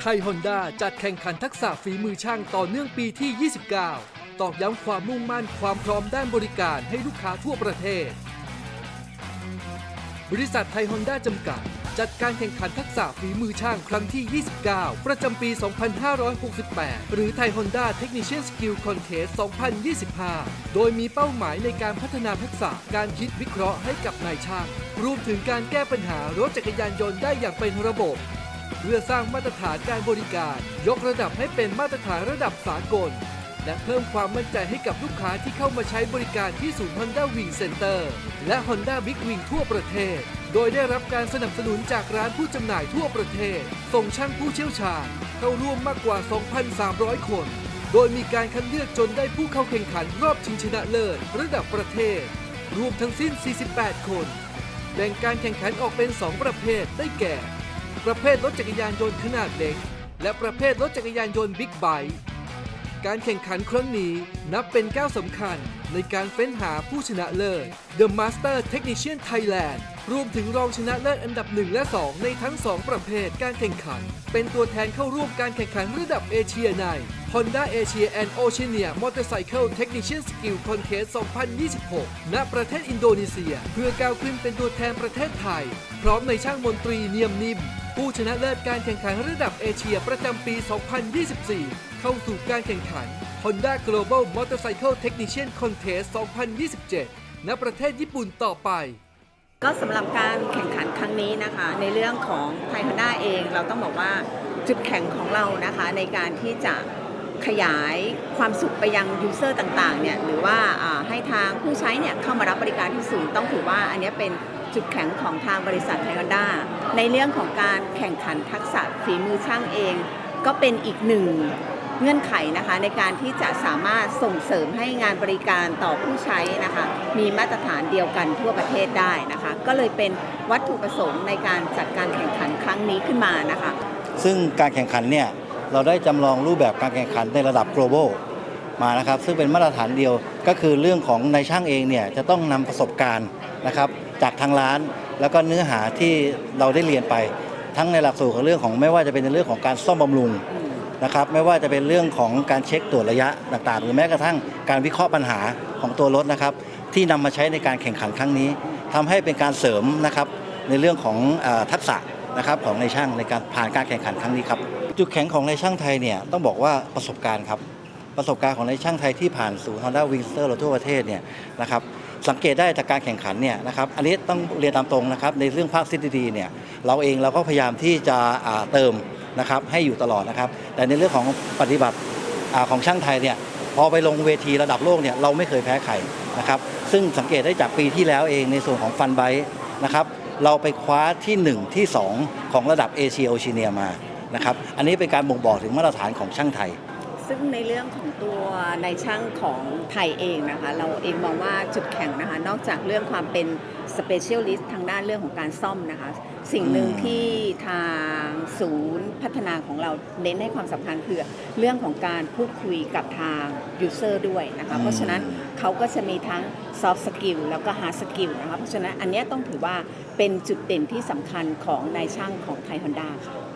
ไทยฮอนด้าจัดแข่งขันทักษะฝีมือช่างต่อเนื่องปีที่ 29 ตอกย้ำความมุ่งมั่นความพร้อมด้านบริการให้ลูกค้าทั่วประเทศ บริษัทไทยฮอนด้าจำกัด จัดการแข่งขันทักษะฝีมือช่างครั้งที่ 29 ประจำปี 2568 หรือไทยฮอนด้าเทคนิช i ยนสกิลคอนเทส2025 โดยมีเป้าหมายในการพัฒนาทักษะการคิดวิเคราะห์ให้กับนายช่าง รวมถึงการแก้ปัญหารถจักรยานยนต์ได้อย่างเป็นระบบ เพื่อสร้างมาตรฐานการบริการ ยกระดับให้เป็นมาตรฐานระดับสากล และเพิ่มความมั่นใจให้กับลูกค้าที่เข้ามาใช้บริการที่ศูนย์ Honda Wing Center และ Honda Big Wing ทั่วประเทศ โดยได้รับการสนับสนุนจากร้านผู้จำหน่ายทั่วประเทศ ส่งช่างผู้เชี่ยวชาญ เข้าร่วมมากกว่า 2,300 คน โดยมีการคัดเลือกจนได้ผู้เข้าแข่งขันรอบชิงชนะเลิศระดับประเทศ รวมทั้งสิ้น 48 คน แบ่งการแข่งขันออกเป็น 2 ประเภทได้แก่ ประเภทรถจักรยานยนต์ขนาดเล็ก และประเภทรถจักรยานยนต์บิ๊กไบค์การแข่งขันครั้งนี้นับเป็นก้าวสำคัญในการเฟ้นหาผู้ชนะเลิศ The Master Technician Thailand รวมถึงรองชนะเลิศอันดับ 1 และ 2 ในทั้ง 2 ประเภทการแข่งขัน เป็นตัวแทนเข้าร่วมการแข่งขันระดับเอเชียใน Honda Asia and Oceania Motorcycle Technician Skill Contest 2026 ณ ประเทศอินโดนีเซีย เพื่อก้าวขึ้นเป็นตัวแทนประเทศไทย พร้อมในช่างมนตรีเนียมนิ่ม ผู้ชนะเลิศการแข่งขันระดับเอเชียประจำปี 2024 เข้าสู่การแข่งขัน Honda Global Motorcycle Technician Contest 2027 ณ ประเทศญี่ปุ่นต่อไป ก็สำหรับการแข่งขันครั้งนี้นะคะ ในเรื่องของไทยฮอนด้าเองเราต้องบอกว่าจุดแข็งของเรานะคะในการที่จะ ขยายความสุขไปยังยูเซอร์ต่างๆเนี่ยหรือว่าให้ทางผู้ใช้เนี่ยเข้ามารับบริการที่ศูนย์ต้องถือว่าอันนี้เป็นจุดแข็งของทางบริษัทไทยฮอนด้าในเรื่องของการแข่งขันทักษะฝีมือช่างเอง ก็เป็นอีกหนึ่งเงื่อนไขนะคะในการที่จะสามารถส่งเสริมให้งานบริการต่อผู้ใช้นะคะมีมาตรฐานเดียวกันทั่วประเทศได้นะคะก็เลยเป็นวัตถุประสงค์ในการจัดการแข่งขันครั้งนี้ขึ้นมานะคะซึ่งการแข่งขันเนี่ย เราได้จำลองรูปแบบการแข่งขันในระดับ global มานะครับ ซึ่งเป็นมาตรฐานเดียวก็คือเรื่องของนายช่างเองเนี่ยจะต้องนำประสบการณ์นะครับจากทางร้าน แล้วก็เนื้อหาที่เราได้เรียนไป ทั้งในหลักสูตรของเรื่องของไม่ว่าจะเป็นในเรื่องของการซ่อมบำรุงนะครับไม่ว่าจะเป็นเรื่องของการเช็คตรวจระยะต่างๆ หรือแม้กระทั่งการวิเคราะห์ปัญหาของตัวรถนะครับ ที่นำมาใช้ในการแข่งขันครั้งนี้ทำให้เป็นการเสริมนะครับในเรื่องของอทักษะ นะครับของในช่างในการผ่านการแข่งขันครั้งนี้ครับจุดแข็งของในช่างไทยเนี่ยต้องบอกว่าประสบการณ์ครับประสบการณ์ของในช่างไทยที่ผ่านสู่ Honda w i n s t e r เราทั่วประเทศเนี่ยนะครับสังเกตได้จากการแข่งขันเนี่ยนะครับอันนี้ต้องเรียนตามตรงนะครับในเรื่องภาค CDD เนี่ยเราเองเราก็พยายามที่จะเติมนะครับให้อยู่ตลอดนะครับแต่ในเรื่องของปฏิบัติอของช่างไทยเนี่ยพอไปลงเวทีระดับโลกเนี่ยเราไม่เคยแพ้ใครนะครับซึ่งสังเกตได้จากปีที่แล้วเองในส่วนของฟันไบนะครับ เราไปคว้าที่ 1 ที่ 2 ของระดับเอเชียโอเชียเนียมานะครับอันนี้เป็นการบ่งบอกถึงมาตรฐานของช่างไทย ซึ่งในเรื่องของตัวในช่างของไทยเองนะคะ เราเองมองว่าจุดแข็งนะคะ นอกจากเรื่องความเป็น specialist ทางด้านเรื่องของการซ่อมนะคะ สิ่งหนึ่งที่ทางศูนย์พัฒนาของเราเน้นให้ความสำคัญคือเรื่องของการพูดคุยกับทาง user ด้วยนะคะ เพราะฉะนั้นเขาก็จะมีทั้ง soft skill แล้วก็ hard skill นะคะ เพราะฉะนั้นอันเนี้ยต้องถือว่าเป็นจุดเด่นที่สำคัญของนายช่างของไทยฮอนด้าค่ะ